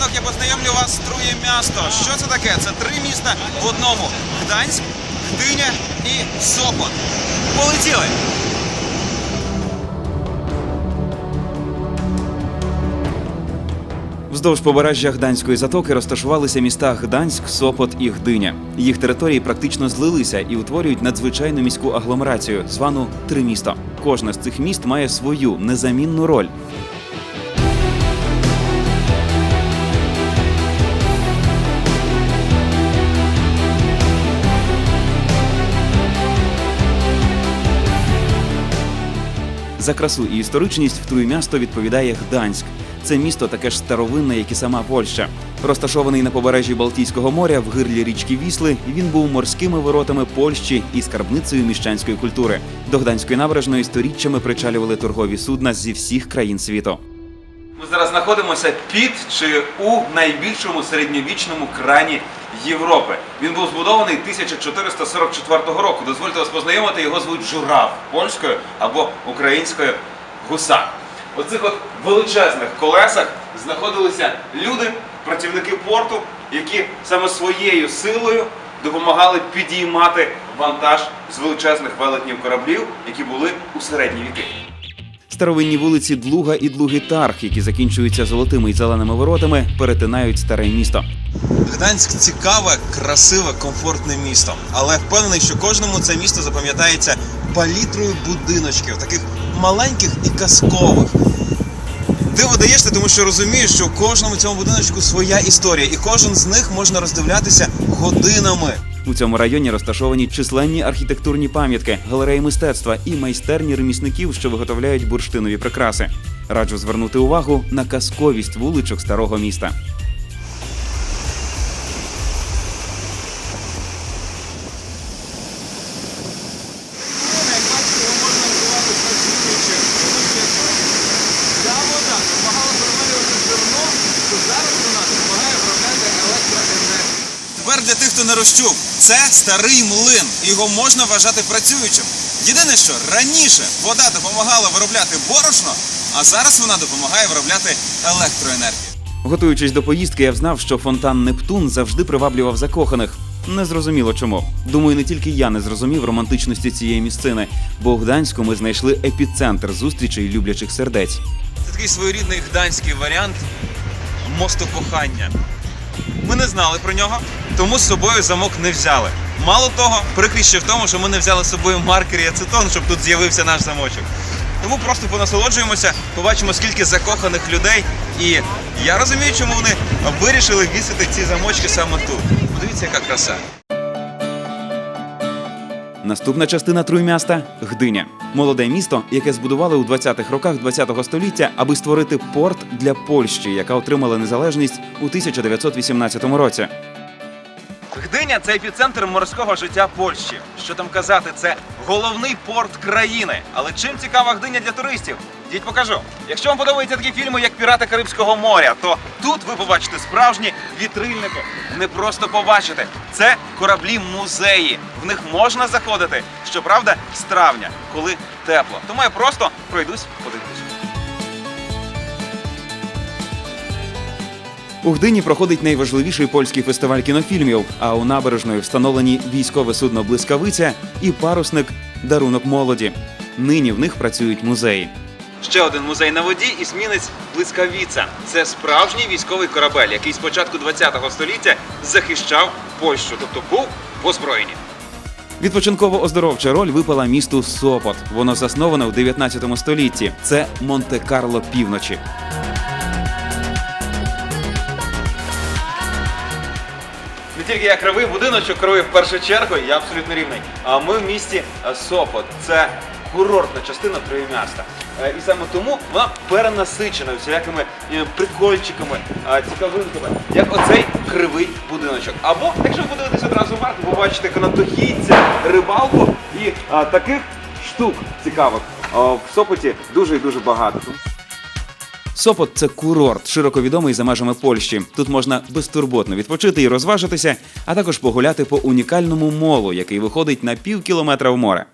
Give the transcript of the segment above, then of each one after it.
ранок я познайомлю вас з Трує місто. Що це таке? Це три міста в одному: Гданськ, Гдиня і Сопот. Полетіли! Вздовж побережжя Гданської затоки розташувалися міста Гданськ, Сопот і Гдиня. Їх території практично злилися і утворюють надзвичайну міську агломерацію, звану Тримісто. Кожне з цих міст має свою незамінну роль. За красу і історичність в Труймясто відповідає Гданськ. Це місто таке ж старовинне, як і сама Польща. Розташований на побережжі Балтійського моря в гирлі річки Вісли, він був морськими воротами Польщі і скарбницею міщанської культури. До Гданської набережної сторіччями причалювали торгові судна зі всіх країн світу. Ми зараз знаходимося під чи у найбільшому середньовічному крані Європи. Він був збудований 1444 року. Дозвольте вас познайомити, його звуть Журав польською або українською гусак. У цих от величезних колесах знаходилися люди, працівники порту, які саме своєю силою допомагали підіймати вантаж з величезних велетнів кораблів, які були у середні віки. Старовинні вулиці Длуга і Длуги Тарх, які закінчуються золотими й зеленими воротами, перетинають старе місто. Гданськ цікаве, красиве, комфортне місто. Але впевнений, що кожному це місто запам'ятається палітрою будиночків, таких маленьких і казкових. Диво даєшся, тому що розумієш, що у кожному цьому будиночку своя історія, і кожен з них можна роздивлятися годинами. У цьому районі розташовані численні архітектурні пам'ятки, галереї мистецтва і майстерні ремісників, що виготовляють бурштинові прикраси. Раджу звернути увагу на казковість вуличок старого міста. Ця вода допомагала переварювати зерно, то зараз вона допомагає виробляти електроенергію. Тепер для тих, хто не розчув, це старий млин. і Його можна вважати працюючим. Єдине, що раніше вода допомагала виробляти борошно, а зараз вона допомагає виробляти електроенергію. Готуючись до поїздки, я взнав, що фонтан Нептун завжди приваблював закоханих. Незрозуміло чому. Думаю, не тільки я не зрозумів романтичності цієї місцини, бо у Гданську ми знайшли епіцентр зустрічей люблячих сердець. Це такий своєрідний гданський варіант мосту кохання. Ми не знали про нього, тому з собою замок не взяли. Мало того, прикрість ще в тому, що ми не взяли з собою маркер і ацетон, щоб тут з'явився наш замочок. Тому просто понасолоджуємося, побачимо, скільки закоханих людей. І я розумію, чому вони вирішили вісити ці замочки саме тут. Подивіться, яка краса. Наступна частина Труймяста Гдиня. Молоде місто, яке збудували у 20-х роках 20-го століття, аби створити порт для Польщі, яка отримала незалежність у 1918 році. Гдиня це епіцентр морського життя Польщі. Що там казати, це головний порт країни. Але чим цікава Гдиня для туристів? Діть покажу. Якщо вам подобаються такі фільми, як Пірати Карибського моря, то тут ви побачите справжні вітрильники. Не просто побачите. Це кораблі музеї. В них можна заходити. Щоправда, з травня, коли тепло. Тому я просто пройдусь, подивлюсь. У Гдині проходить найважливіший польський фестиваль кінофільмів. А у набережної встановлені військове судно Блискавиця і парусник Дарунок молоді. Нині в них працюють музеї. Ще один музей на воді і смінець Блискавіця. Це справжній військовий корабель, який з початку ХХ століття захищав Польщу, тобто був в озброєнні. Відпочинково-оздоровча роль випала місту Сопот. Воно засноване в 19 столітті. Це Монте-Карло півночі. Не тільки я кривий будиночок кривий в першу чергу, я абсолютно рівний. А ми в місті Сопот. Це курортна частина Троєміста. Е, І саме тому вона перенасичена всілякими е, прикольчиками, е, цікавинками, як оцей кривий будиночок. Або, якщо ви подивитесь одразу в марку, побачите канатохідця, рибалку і таких штук цікавих в Сопоті дуже і дуже багато. Сопот це курорт, широко відомий за межами Польщі. Тут можна безтурботно відпочити і розважитися, а також погуляти по унікальному молу, який виходить на пів кілометра в море.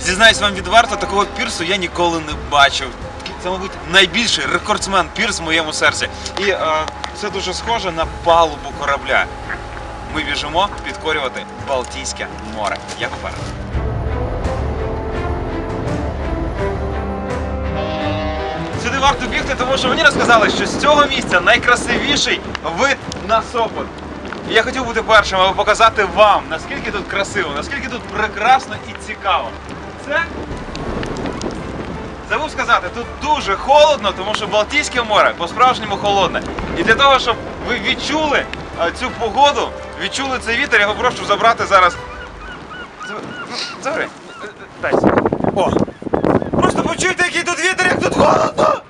Зізнаюсь вам відверто, такого пірсу я ніколи не бачив. Це, мабуть, найбільший рекордсмен пірс в моєму серці. І е, це дуже схоже на палубу корабля. Ми біжимо підкорювати Балтійське море. Я попереду. Сюди варто бігти, тому що мені розказали, що з цього місця найкрасивіший вид на Сопот. І я хотів бути першим, аби показати вам, наскільки тут красиво, наскільки тут прекрасно і цікаво. Це Забув сказати, тут дуже холодно, тому що Балтійське море по-справжньому холодне. І для того, щоб ви відчули е, цю погоду, відчули цей вітер, я попрошу забрати зараз. З- ну, Забери. Дай. О! Просто почуйте, який тут вітер, як тут холодно!